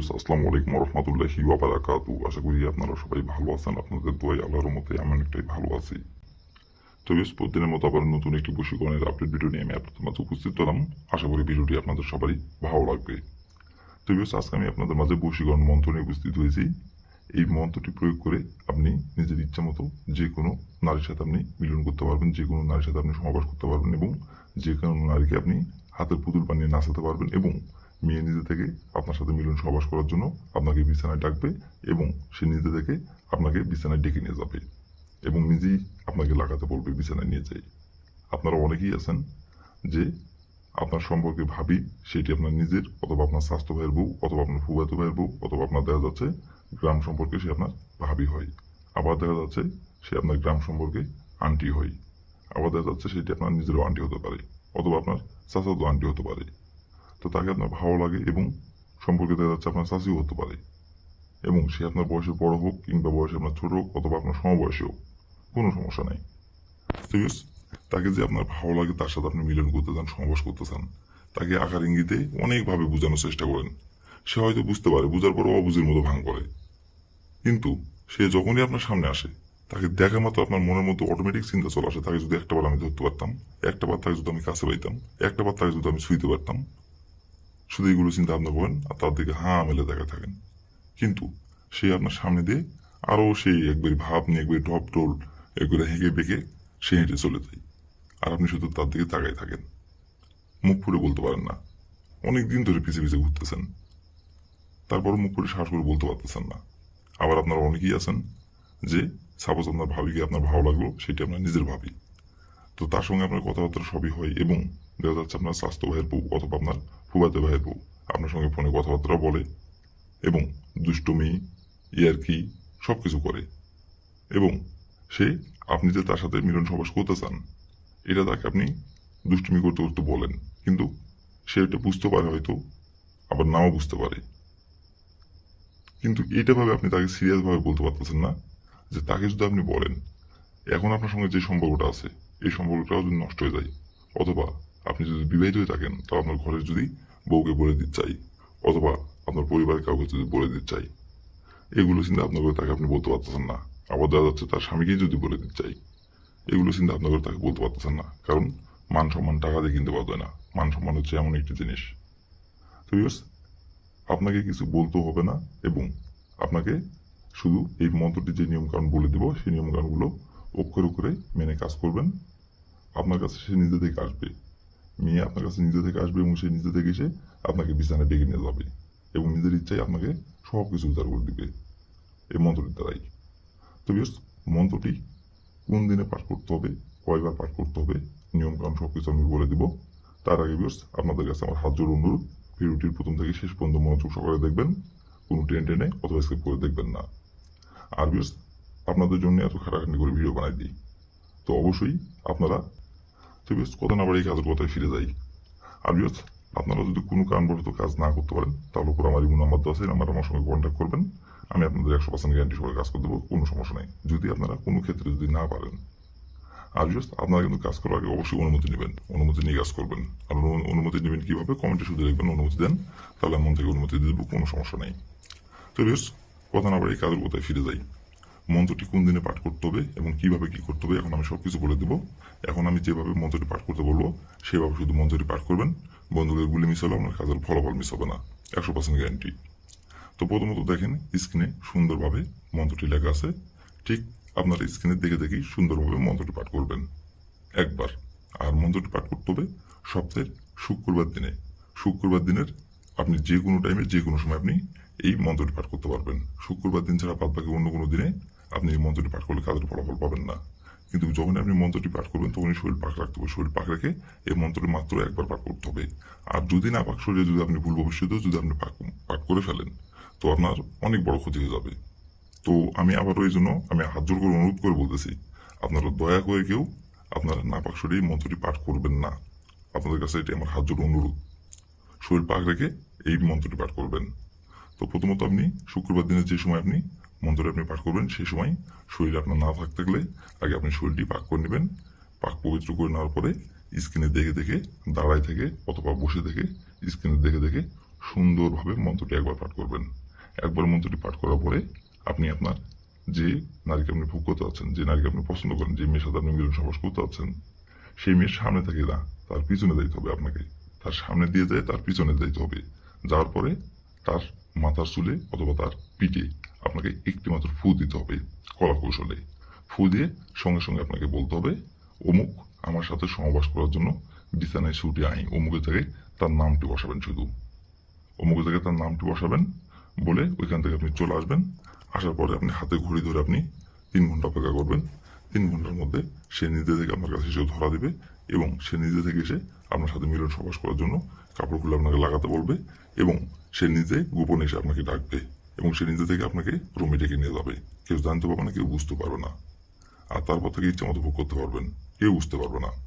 Views আসসালামু আলাইকুম রহমতুল্লাহি ওয়াবারাকাতু আশা করি আপনারা সবাই ভালো আছেন। আপনাদের দোয়াই আল্লাহর মতে আমি অনেকটাই ভালো আছি। তো ভিউস প্রতিদিনের মতো আবার নতুন একটি বশীকরণের আপডেট ভিডিও নিয়ে আমি আপনাদের মাঝে উপস্থিত হলাম। আশা করি ভিডিওটি আপনাদের সবারই ভালো লাগবে। তো ভিউস আজকে আমি আপনাদের মাঝে বশীকরণ মন্ত্র নিয়ে উপস্থিত হয়েছি। এই মন্ত্রটি প্রয়োগ করে আপনি নিজের ইচ্ছা মতো যে কোনো নারীর সাথে আপনি মিলন করতে পারবেন যে কোনো নারীর সাথে আপনি সমাবাস করতে পারবেন এবং যে কোনো নারীকে আপনি হাতের পুতুল বানিয়ে নাচাতে পারবেন এবং মেয়ে নিজে থেকে আপনার সাথে মিলন সহবাস করার জন্য আপনাকে বিছানায় ডাকবে এবং সে নিজে থেকে আপনাকে বিছানায় ডেকে নিয়ে যাবে এবং নিজেই আপনাকে লাগাতে বলবে, বিছানায় নিয়ে যাই। আপনারা অনেকেই আছেন যে আপনার সম্পর্কে ভাবি, সেটি আপনার নিজের অথবা আপনার স্বাস্থ্য ভাইয়ের বউ অথবা আপনার ফুবাতো ভাইয়ের বউ অথবা আপনার দেখা যাচ্ছে গ্রাম সম্পর্কে সে আপনার ভাবি হয়। আবার দেখা যাচ্ছে সে আপনার গ্রাম সম্পর্কে আন্টি হয়। আবার দেখা যাচ্ছে সেটি আপনার নিজেরও আন্টি হতে পারে অথবা আপনার চাচাতো আন্টি হতে পারে। তো তাকে আপনার ভালো লাগে এবং সম্পর্কে দেখা যাচ্ছে আপনার চাষিও হতে পারে। এবং সে আপনার বয়সে বড় হোক কিংবা বয়সে আপনার ছোট হোক অথবা আপনার সমবয়সী হোক, কোনো সমস্যা নেই। সিরিয়াস তাকে যে আপনার ভালো লাগে তার সাথে আপনি মিলন করতে চান, সমাবেশ করতে চান, তাকে আকার ইঙ্গিতে অনেকভাবে বোঝানোর চেষ্টা করেন। সে হয়তো বুঝতে পারে, বুঝার পরও অবুঝের মতো ভাঙ করে। কিন্তু সে যখনই আপনার সামনে আসে, তাকে দেখা মাত্র আপনার মনের মধ্যে অটোমেটিক চিন্তা চলে আসে, তাকে যদি একটা বার আমি ধরতে পারতাম, একটা বার তাকে যদি আমি কাছে পাইতাম, একটা বার তাকে যদি আমি ছুঁইতে পারতাম শুধু এইগুলো চিন্তা ভাবনা করেন আর তার দিকে হাঁ মেলে দেখা থাকেন। কিন্তু সে আপনার সামনে দিয়ে আরও সেই একবার ভাব নিয়ে একবার ঢপ টোল একবারে হেঁকে বেঁকে সে হেঁটে চলে যায়। আর আপনি শুধু তার দিকে তাকাই থাকেন। মুখ ফুটে বলতে পারেন না। অনেক দিন ধরে পিছিয়ে পিছিয়ে ঘুরতেছেন। তারপর মুখ ফুটে সাহস করে বলতে পারতেছেন না। আবার আপনারা অনেকেই আছেন যে সাপোজ আপনার ভাবিকে আপনার ভালো লাগল, সেটি আপনার নিজের ভাবি। তো তার সঙ্গে আপনার কথাবার্তা সবই হয় এবং দেখা যাচ্ছে আপনার স্বাস্থ্য ভাইয়ের বউ অথবা আপনার ফুবাতে ভাইয়ের বউ আপনার সঙ্গে ফোনে কথাবার্তা বলে এবং দুষ্টমি ইয়ারকি সব কিছু করে। এবং সে, আপনি যে তার সাথে মিলন সবাস করতে চান, এটা তাকে আপনি দুষ্টুমি করতে করতে বলেন। কিন্তু সে এটা বুঝতে পারে হয়তো, আবার নাও বুঝতে পারে। কিন্তু এটা ভাবে আপনি তাকে সিরিয়াসভাবে বলতে পারতেছেন না যে তাকে যদি আপনি বলেন, এখন আপনার সঙ্গে যে সম্পর্কটা আছে, এই সম্পর্কটাও যদি নষ্ট হয়ে যায়, অথবা আপনি যদি বিবাহিত হয়ে থাকেন তাহলে আপনার ঘরে যদি বউকে বলে দিতে চাই, অথবা আপনার পরিবারের কাউকে যদি বলে দিতে চাই, এগুলো চিন্তা আপনার করে তাকে আপনি বলতে পারতেছেন না। আবার দেখা যাচ্ছে তার স্বামীকেই যদি বলে দিতে চাই, এগুলো চিন্তা আপনার করে তাকে বলতে পারতেছেন না, কারণ মান সম্মান টাকা দিয়ে কিনতে পারবে না। মান সম্মান হচ্ছে এমন একটি জিনিস। তো আপনাকে কিছু বলতেও হবে না, এবং আপনাকে শুধু এই মন্ত্রটি যে নিয়মকানুন বলে দেব, সেই নিয়মকানুনগুলো অক্ষর অক্ষরে মেনে কাজ করবেন। আপনার কাছে সে নিজে থেকে আসবে। মেয়ে আপনার কাছে নিজে থেকে আসবে এবং সে নিজে থেকে এসে আপনাকে বিছানায় ডেকে নিয়ে যাবে। এবং নিজের ইচ্ছায় আপনাকে সব কিছু উদ্ধার করে দিবে। এই মন্ত্রটির দ্বারাই। তো বিয়স মন্ত্রটি কোন দিনে পাঠ করতে হবে, কয়বার পাঠ করতে হবে, নিয়মকানুন সব কিছু আমি বলে দিব। তার আগে বিয়স আপনাদের কাছে আমার হাত জোর অনুরোধ, ভিডিওটির প্রথম থেকে শেষ পর্যন্ত মনোযোগ সহকারে দেখবেন, কোনো ট্রেন টেনে অথবা স্কিপ করে দেখবেন না। আর বিয়স আপনাদের জন্য এত খাটাখাটি করে ভিডিও বানাই দিই। তো অবশ্যই আপনারা তো বিয়স কথা না বাড়ি কাজের কথায় ফিরে যাই। আর বিয়স আপনারা যদি কোনো কারণবশত কাজ না করতে পারেন, তাহলে উপর আমার ইমো নাম্বার দেওয়া আছে নাম্বার আমার সঙ্গে কন্ট্যাক্ট করবেন। আমি আপনাদের একশো পার্সেন্ট গ্যারান্টি সহকারে কাজ করে দেবো কোনো সমস্যা নেই। যদি আপনারা কোনো ক্ষেত্রে যদি না পারেন। আর জাস্ট আপনারা কিন্তু কাজ করার আগে অবশ্যই অনুমতি নেবেন, অনুমতি নিয়ে কাজ করবেন। আর অনুমতি নেবেন কীভাবে কমেন্টে শুধু লিখবেন, অনুমতি দেন, তাহলে আমি মন থেকে অনুমতি দিয়ে দেবো, কোনো সমস্যা নেই। তো জাস্ট কথা না বাড়ি কাজের কোথায় ফিরে যাই। মন্ত্রটি কোন দিনে পাঠ করতে হবে এবং কীভাবে কি করতে হবে, এখন আমি সব কিছু বলে দেবো। এখন আমি যেভাবে মন্ত্রটি পাঠ করতে বলব, সেভাবে শুধু মন্ত্রটি পাঠ করবেন। বন্ধুদের গুলি মিস হলে আপনার কাজের ফলাফল মিস হবে না। একশো পার্সেন্ট গ্যারান্টি তো প্রথমত দেখেন স্ক্রিনে সুন্দরভাবে মন্ত্রটি লেখা আছে। ঠিক আপনার স্ক্রিনে দেখে দেখেই সুন্দরভাবে মন্ত্রটি পাঠ করবেন। একবার। আর মন্ত্রটি পাঠ করতে হবে সপ্তাহের শুক্রবার দিনে। শুক্রবার দিনের আপনি যে কোনো টাইমে যে কোনো সময় আপনি এই মন্ত্রটি পাঠ করতে পারবেন। শুক্রবার দিন ছাড়া বাদ বাকি অন্য কোনো দিনে আপনি এই মন্ত্রটি পাঠ করলে কাজের ফলাফল পাবেন না। কিন্তু যখন আপনি মন্ত্রটি পাঠ করবেন, তখনই শরীর পাক রাখতে হবে। শরীর পাক রেখে এই মন্ত্রটি মাত্র একবার পাঠ করতে হবে। আর যদি না পাক, শরীরে যদি আপনি ভুল ভবিষ্যতেও যদি আপনি পাক পাঠ করে ফেলেন, তো আপনার অনেক বড় ক্ষতি হয়ে যাবে। তো আমি আবারও এই জন্য আমি হাত জোর করে অনুরোধ করে বলতেছি, আপনারা দয়া করে কেউ আপনারা নাপাক শরীরে এই মন্ত্রটি পাঠ করবেন না। আপনাদের কাছে এটি আমার হাত জোর অনুরোধ। শরীর পাক রেখে এই মন্ত্রটি পাঠ করবেন। তো প্রথমত আপনি শুক্রবার দিনের যে সময় আপনি মন্ত্রটি আপনি পাঠ করবেন, সেই সময় শরীর আপনার না থাকতে থাকলে আগে আপনি শরীরটি পাক করে নেবেন। পাক পবিত্র করে নেওয়ার পরে স্ক্রিনে দেখে দেখে, দাঁড়ায় থেকে অথবা বসে থেকে স্ক্রিনে দেখে দেখে সুন্দরভাবে মন্ত্রটি একবার পাঠ করবেন। একবার মন্ত্রটি পাঠ করার পরে আপনি আপনার যে নারীকে আপনি ভোগ করতে আছেন যে নারীকে আপনি পছন্দ করেন, যে মেয়ের সাথে আপনি মিলন সবাস করতে আছেন সেই মেয়ের সামনে থাকে না, তার পিছনে যাইতে হবে আপনাকে। তার সামনে দিয়ে যায়, তার পিছনে যাইতে হবে। যাওয়ার পরে তার মাথার চুলে অথবা তার পিঠে আপনাকে একটি মাত্র ফু দিতে হবে, কলা কৌশলে। ফু দিয়ে সঙ্গে সঙ্গে আপনাকে বলতে হবে, অমুক আমার সাথে সমাবাস করার জন্য বিছানায় ছুটে আই অমুকের জায়গায় তার নামটি বসাবেন শুধু। অমুকের জায়গায় তার নামটি বসাবেন বলে ওইখান থেকে আপনি চলে আসবেন। আসার পরে আপনি হাতে ঘড়ি ধরে আপনি তিন ঘণ্টা অপেক্ষা করবেন। তিন ঘণ্টার মধ্যে সে নিজে থেকে আপনার কাছে এসে ধরা দিবে এবং সে নিজে থেকে এসে আপনার সাথে মিলন সবাস করার জন্য কাপড় খুলে আপনাকে লাগাতে বলবে এবং সে নিজে গোপনে এসে আপনাকে ডাকবে। এবং সে নিজে থেকে আপনাকে রুমে ডেকে নিয়ে যাবে। কেউ জানতে পারবে না, কেউ বুঝতে পারবে না। আর তারপর থেকে ইচ্ছা মতো ভোগ করতে পারবেন। কেউ বুঝতে পারবে না।